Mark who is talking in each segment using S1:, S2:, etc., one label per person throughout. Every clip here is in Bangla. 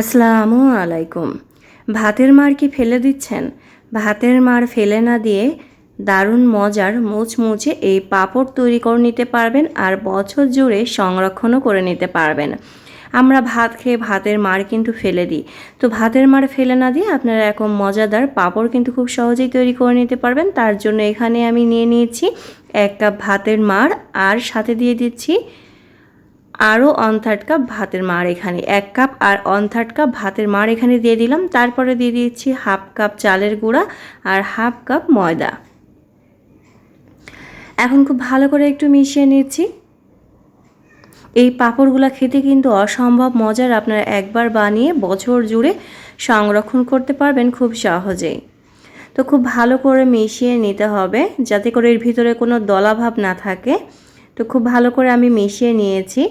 S1: আসসালামু আলাইকুম। ভাতের মার কি ফেলে দিচ্ছেন? ভাতের মার ফেলে না দিয়ে দারুণ মজার মুচমুচে এই পাঁপড় তৈরি করে নিতে পারবেন আর বছর জুড়ে সংরক্ষণও করে নিতে পারবেন। আমরা ভাত খেয়ে ভাতের মার কিন্তু ফেলে দিই। তো ভাতের মার ফেলে না দিয়ে আপনারা এরকম মজাদার পাঁপড় কিন্তু খুব সহজেই তৈরি করে নিতে পারবেন। তার জন্য এখানে আমি নিয়ে নিয়েছি এক কাপ ভাতের মার আর সাথে দিয়ে দিচ্ছি আরও অন থার্ড কাপ ভাতের মার এখানে, এক কাপ আর অন থার্ড কাপ ভাতের মার এখানে দিয়ে দিলাম। তারপরে দিয়ে দিচ্ছি হাফ কাপ চালের গুঁড়া আর হাফ কাপ ময়দা। এখন খুব ভালো করে একটু মিশিয়ে নিচ্ছি। এই পাঁপড়গুলো খেতে কিন্তু অসম্ভব মজার, আপনারা একবার বানিয়ে বছর জুড়ে সংরক্ষণ করতে পারবেন খুব সহজেই। তো খুব ভালো করে মিশিয়ে নিতে হবে, যাতে করে এর ভিতরে কোনো দলাভাব না থাকে। তো খুব ভালো করে আমি মিশিয়ে নিয়েছি।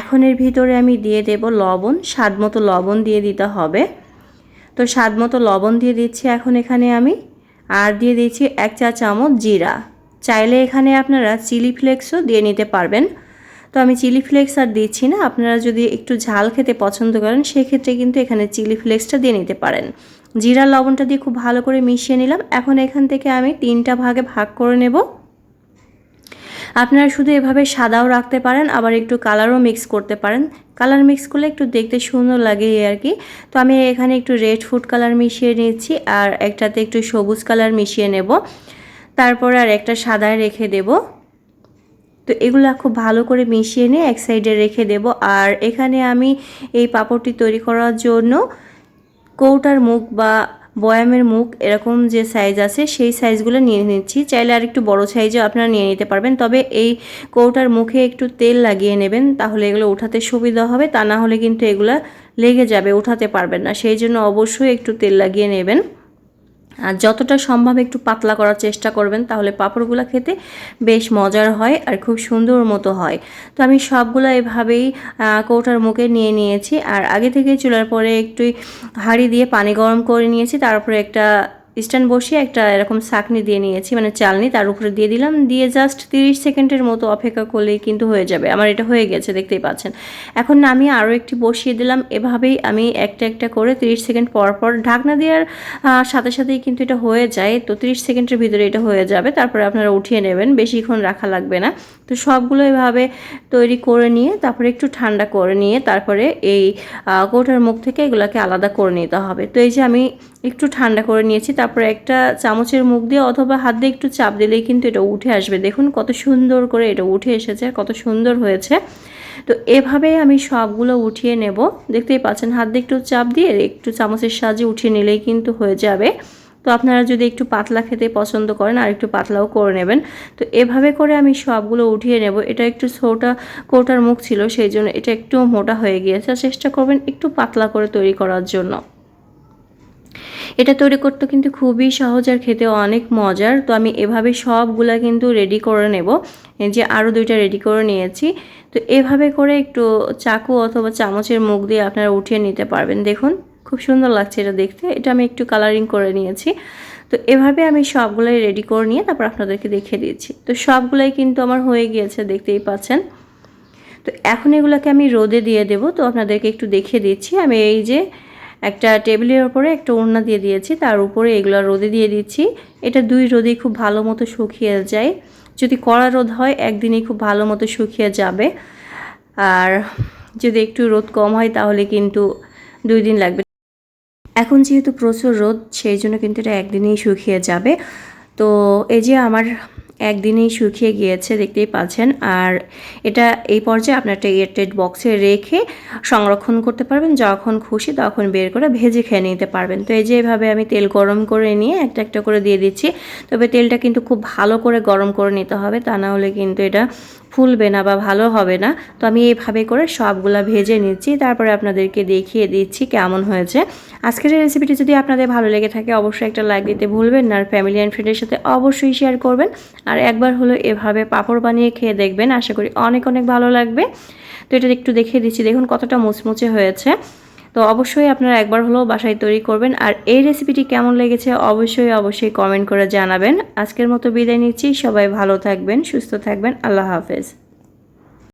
S1: এখন এর ভিতরে আমি দিয়ে দেব লবণ, স্বাদ মতো লবণ দিয়ে দিতে হবে। তো স্বাদ মতো লবণ দিয়ে দিচ্ছি এখন এখানে আমি, আর দিয়ে দিচ্ছি এক চা চামচ জিরা। চাইলে এখানে আপনারা চিলি ফ্লেক্সও দিয়ে নিতে পারবেন। তো আমি চিলি ফ্লেক্স আর দিচ্ছি না, আপনারা যদি একটু ঝাল খেতে পছন্দ করেন, সেক্ষেত্রে কিন্তু এখানে চিলি ফ্লেক্সটা দিয়ে নিতে পারেন। জিরা লবণটা দিয়ে খুব ভালো করে মিশিয়ে নিলাম। এখন এখান থেকে আমি তিনটা ভাগে ভাগ করে নেব। আপনারা শুধু এভাবে সাদাও রাখতে পারেন, আবার একটু কালারও মিক্স করতে পারেন। কালার মিক্স করলে একটু দেখতে সুন্দর লাগে আর কি। তো আমি এখানে একটু রেড ফুড কালার মিশিয়ে নিচ্ছি, আর একটাতে একটু সবুজ কালার মিশিয়ে নেব। তারপর আর একটা সাদায় রেখে দেব। তো এগুলো খুব ভালো করে মিশিয়ে নিয়ে এক সাইডে রেখে দেব। আর এখানে আমি এই পাঁপড়টি তৈরি করার জন্য কৌটার মুখ বা বয়ামের মুখ এরকম যে সাইজ আছে, সেই সাইজগুলো নিয়ে নিচ্ছি। চাইলে আর একটু বড় সাইজও আপনারা নিয়ে নিতে পারবেন। তবে এই কৌটার মুখে একটু তেল লাগিয়ে নেবেন, তাহলে এগুলো উঠাতে সুবিধা হবে। তা না হলে কিন্তু এগুলো লেগে যাবে, উঠাতে পারবেন না। সেই জন্য অবশ্যই একটু তেল লাগিয়ে নেবেন। আর যতটা সম্ভব একটু পাতলা করার চেষ্টা করবেন, তাহলে পাঁপড়গুলো খেতে বেশ মজার হয় আর খুব সুন্দর মতো হয়। তো আমি সবগুলো এভাবেই কৌটার মুখে নিয়ে নিয়েছি। আর আগে থেকে চুলার পরে একটু হাঁড়ি দিয়ে পানি গরম করে নিয়েছি, তারপরে একটা স্ট্যান্ড বসিয়ে একটা এরকম শাকনি দিয়ে নিয়েছি মানে চালনি তার উপরে দিয়ে দিলাম, দিয়ে জাস্ট তিরিশ সেকেন্ডের মতো অপেক্ষা করলেই কিন্তু হয়ে যাবে। আমার এটা হয়ে গেছে, দেখতেই পাচ্ছেন। এখন আমি আরও একটি বসিয়ে দিলাম, এভাবেই আমি একটা একটা করে তিরিশ সেকেন্ড পর পর ঢাকনা দেওয়ার সাথে সাথেই কিন্তু এটা হয়ে যায়। তো তিরিশ সেকেন্ডের ভিতরে এটা হয়ে যাবে, তারপরে আপনারা উঠিয়ে নেবেন, বেশিক্ষণ রাখা লাগবে না। তো সবগুলো এভাবে তৈরি করে নিয়ে, তারপরে একটু ঠান্ডা করে নিয়ে, তারপরে এই কৌটার মুখ থেকে এগুলোকে আলাদা করে নিতে হবে। তো এই যে আমি একটু ঠান্ডা করে নিয়েছি, তারপরে একটা চামচের মুখ দিয়ে অথবা হাত দিয়ে একটু চাপ দিলেই কিন্তু এটা উঠে আসবে। দেখুন কত সুন্দর করে এটা উঠে এসেছে, কত সুন্দর হয়েছে। তো এভাবে আমি সবগুলো উঠিয়ে নেব। দেখতেই পাচ্ছেন, হাত দিয়ে একটু চাপ দিয়ে একটু চামচের সাহায্যে উঠিয়ে নিলেই কিন্তু হয়ে যাবে। তো আপনারা যদি একটু পাতলা খেতে পছন্দ করেন, আর একটু পাতলাও করে নেবেন। তো এভাবে করে আমি সবগুলো উঠিয়ে নেব। এটা একটু ছোটা কোটার মুখ ছিল, সেই জন্য এটা একটু মোটা হয়ে গিয়েছে। চেষ্টা করবেন একটু পাতলা করে তৈরি করার জন্য। এটা তৈরি করতে কিন্তু খুবই সহজ আর খেতে অনেক মজার। তো আমি এভাবে সবগুলা কিন্তু রেডি করে নেব। যে আরও দুইটা রেডি করে নিয়েছি। তো এভাবে করে একটু চাকু অথবা চামচের মুখ দিয়ে আপনারা উঠিয়ে নিতে পারবেন। দেখুন, খুব সুন্দর লাগছে এটা দেখতে। এটা আমি একটু কালারিং করে নিয়েছি। তো এভাবে আমি সবগুলাই রেডি করে নিয়ে তারপর আপনাদেরকে দেখিয়ে দিয়েছি তো সবগুলাই কিন্তু আমার হয়ে গিয়েছে, দেখতেই পাচ্ছেন। তো এখন এগুলোকে আমি রোদে দিয়ে দেব। তো আপনাদেরকে একটু দেখিয়ে দিচ্ছি। আমি এই যে একটা টেবিলের ওপরে একটা ওড়না দিয়ে দিয়েছি, তার উপরে এগুলো রোদে দিয়ে দিচ্ছি। এটা দুই রোদেই খুব ভালো মতো শুকিয়ে যায়। যদি কড়া রোদ হয় একদিনেই খুব ভালো মতো শুকিয়ে যাবে। আর যদি একটু রোদ কম হয়, তাহলে কিন্তু দুই দিন লাগবে। এখন যেহেতু প্রচুর রোদ, সেই জন্য কিন্তু এটা একদিনেই শুকিয়ে যাবে। তো এই যে আমার একদিনেই শুকিয়ে গিয়েছে, দেখতেই পাচ্ছেন। আর এটা এই পর্যায়ে আপনার একটা এয়ারটেড বক্সে রেখে সংরক্ষণ করতে পারবেন। যখন খুশি তখন বের করে ভেজে খেয়ে নিতে পারবেন। তো এই যে এভাবে আমি তেল গরম করে নিয়ে একটা একটা করে দিয়ে দিচ্ছি। তবে তেলটা কিন্তু খুব ভালো করে গরম করে নিতে হবে। তা না হলে কিন্তু এটা ফুলবে না বা ভালো হবে না। তো আমি এইভাবে করে সবগুলো ভেজে নিচ্ছি। তারপরে আপনাদেরকে দেখিয়ে দিচ্ছি কেমন হয়েছে। আজকের রেসিপিটি যদি আপনাদের ভালো লেগে থাকে, অবশ্যই একটা লাইক দিতে ভুলবেন না। আর ফ্যামিলি অ্যান্ড ফ্রেন্ডের সাথে অবশ্যই শেয়ার করবেন। আর একবার হলো এভাবে পাঁপড় বানিয়ে খেয়ে দেখবেন। আশা করি অনেক অনেক ভালো লাগবে। তো এটা একটু দেখিয়ে দিচ্ছি। দেখুন কতটা মুচমুচে হয়েছে। তো অবশ্যই আপনারা একবার হলেও বাসায় তৈরি করবেন। আর এই রেসিপিটি কেমন লেগেছে অবশ্যই অবশ্যই কমেন্ট করে জানাবেন। আজকের মতো বিদায় নিচ্ছি। সবাই ভালো থাকবেন, সুস্থ থাকবেন। আল্লাহ হাফেজ।